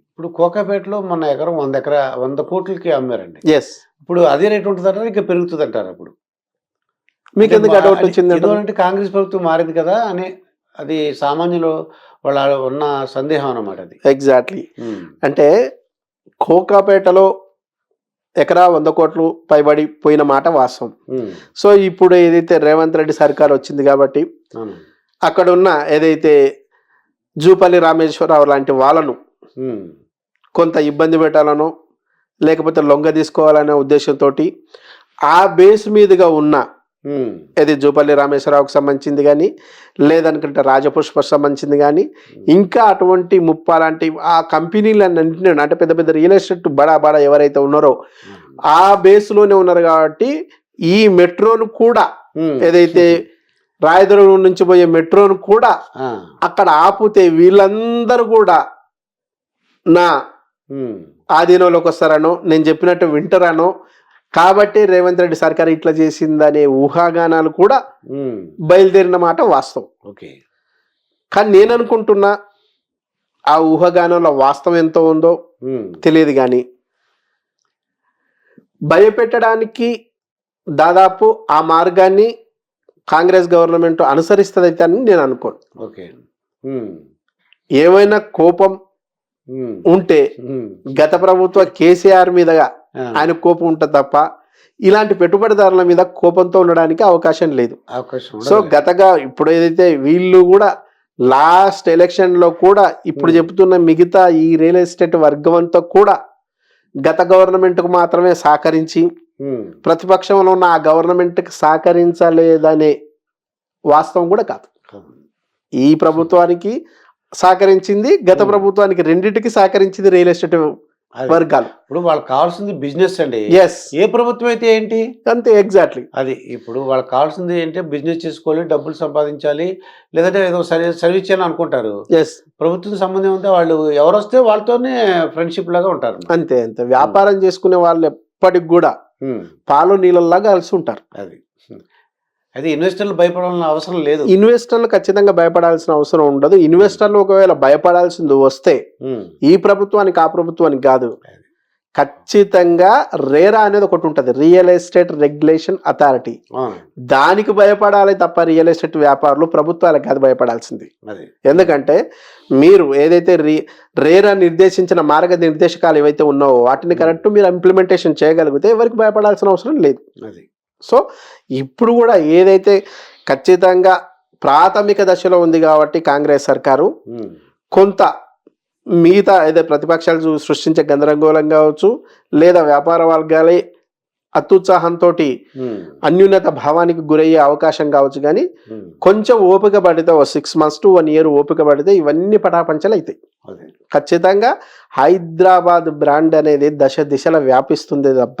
ఇప్పుడు కోకాపేటలో మొన్న ఎకరం వంద ఎకరా వంద కోట్లకి అమ్మారండి. ఎస్ ఇప్పుడు అదే రేట్ ఉంటుందంటారా? ఇంకా పెరుగుతుంది అంటారు అప్పుడు మీకు ఎందుకు డౌట్ వచ్చింది అంటే కాంగ్రెస్ ప్రభుత్వం మారింది కదా అని అది సామాన్యులు వాళ్ళ ఉన్న సందేహం అన్నమాట అది. ఎగ్జాక్ట్లీ. అంటే కోకాపేటలో ఎకరా వంద కోట్లు పైబడి పోయిన మాట వాస్తవం. సో ఇప్పుడు ఏదైతే రేవంత్ రెడ్డి సర్కార్ వచ్చింది కాబట్టి అక్కడ ఉన్న ఏదైతే జూపల్లి రామేశ్వరరావు లాంటి వాళ్ళను. కొంత ఇబ్బంది పెట్టాలనో లేకపోతే లొంగ తీసుకోవాలనే ఉద్దేశంతో ఆ బేస్ మీదుగా ఉన్న. ఇది జూపల్లి రామేశ్వరరావుకు సంబంధించింది కానీ లేదనుకుంటే రాజపుష్ప సంబంధించింది కానీ ఇంకా అటువంటి ముప్ప లాంటి ఆ కంపెనీలన్నింటినీ అంటే పెద్ద పెద్ద రియల్ ఎస్టేట్ బడా బడా ఎవరైతే ఉన్నారో ఆ బేస్లోనే ఉన్నారు కాబట్టి ఈ మెట్రోను కూడా. ఏదైతే రాయదుర్గం నుంచి పోయే మెట్రోను కూడా. అక్కడ ఆపితే వీళ్ళందరూ కూడా నా. ఆధీనంలోకి వస్తారనో నేను చెప్పినట్టు వింటారనో కాబట్టి రేవంత్ రెడ్డి సర్కార్ ఇట్లా చేసిందనే ఊహాగానాలు కూడా. బయలుదేరిన మాట వాస్తవం ఓకే కానీ నేను అనుకుంటున్నా ఆ ఊహాగానంలో వాస్తవం ఎంత ఉందో. తెలియదు కానీ భయపెట్టడానికి దాదాపు ఆ మార్గాన్ని కాంగ్రెస్ గవర్నమెంట్ అనుసరిస్తుందైతే అని నేను అనుకోను ఓకే. ఏమైనా కోపం. ఉంటే. గత ప్రభుత్వ కేసీఆర్ మీదగా. ఆయన కోపం ఉంటుంది తప్ప ఇలాంటి పెట్టుబడిదారుల మీద కోపంతో ఉండడానికి అవకాశం లేదు అవకాశం సో. గతగా ఇప్పుడు ఏదైతే వీళ్ళు కూడా లాస్ట్ ఎలక్షన్లో కూడా ఇప్పుడు. చెప్తున్న మిగతా ఈ రియల్ ఎస్టేట్ వర్గం అంతా కూడా గత గవర్నమెంట్కు మాత్రమే సహకరించి. ప్రతిపక్షంలో ఉన్న ఆ గవర్నమెంట్కి సహకరించలేదనే వాస్తవం కూడా కాదు ఈ ప్రభుత్వానికి సహకరించింది. గత. ప్రభుత్వానికి రెండింటికి సహకరించింది రియల్ ఎస్టేట్. వర్గాలు. ఇప్పుడు వాళ్ళకి కావాల్సింది బిజినెస్ అండి. ఎస్ ఏ ప్రభుత్వం అయితే ఏంటి? అంతే ఎగ్జాక్ట్లీ అది ఇప్పుడు వాళ్ళకి కావాల్సింది ఏంటి? బిజినెస్ చేసుకోవాలి డబ్బులు సంపాదించాలి లేదంటే ఏదో సర్వీస్ చేయాలని అనుకుంటారు. ఎస్ ప్రభుత్వం సంబంధం ఉంటే వాళ్ళు ఎవరు వస్తే వాళ్ళతోనే ఫ్రెండ్షిప్ లాగా ఉంటారు. అంతే అంతే. వ్యాపారం చేసుకునే వాళ్ళు ఎప్పటికి కూడా. పాలు నీళ్ళలాగా కలిసి ఉంటారు. అది. అది ఇన్వెస్టర్లు భయపడాల్సిన అవసరం లేదు. ఇన్వెస్టర్లు ఖచ్చితంగా భయపడాల్సిన అవసరం ఉండదు. ఇన్వెస్టర్లు ఒకవేళ భయపడాల్సింది వస్తే. ఈ ప్రభుత్వానికి ఆ ప్రభుత్వానికి కాదు. ఖచ్చితంగా రేరా అనేది ఒకటి ఉంటుంది. Real estate regulation authority. దానికి భయపడాలి తప్ప రియల్ ఎస్టేట్ వ్యాపారులు ప్రభుత్వాలకు కాదు భయపడాల్సింది. అది ఎందుకంటే మీరు ఏదైతే రీ రేరా నిర్దేశించిన మార్గ నిర్దేశకాలు ఏవైతే ఉన్నావో వాటిని కరెక్ట్ మీరు ఇంప్లిమెంటేషన్ చేయగలిగితే ఎవరికి భయపడాల్సిన అవసరం లేదు. అది సో ఇప్పుడు కూడా ఏదైతే ఖచ్చితంగా ప్రాథమిక దశలో ఉంది కాబట్టి కాంగ్రెస్ సర్కారు. కొంత మిగతా ఏదో ప్రతిపక్షాలు సృష్టించే గందరగోళం కావచ్చు లేదా వ్యాపార వర్గాలే అత్యుత్సాహంతో ఉమ్. అన్యూనత భావానికి గురయ్యే అవకాశం కావచ్చు కానీ. కొంచెం ఓపిక పడితే ఓ six months to one year ఓపిక పడితే ఇవన్నీ పటాపంచలు అవుతాయి ఖచ్చితంగా హైదరాబాద్ బ్రాండ్ అనేది దశ దిశల వ్యాపిస్తుంది తప్ప.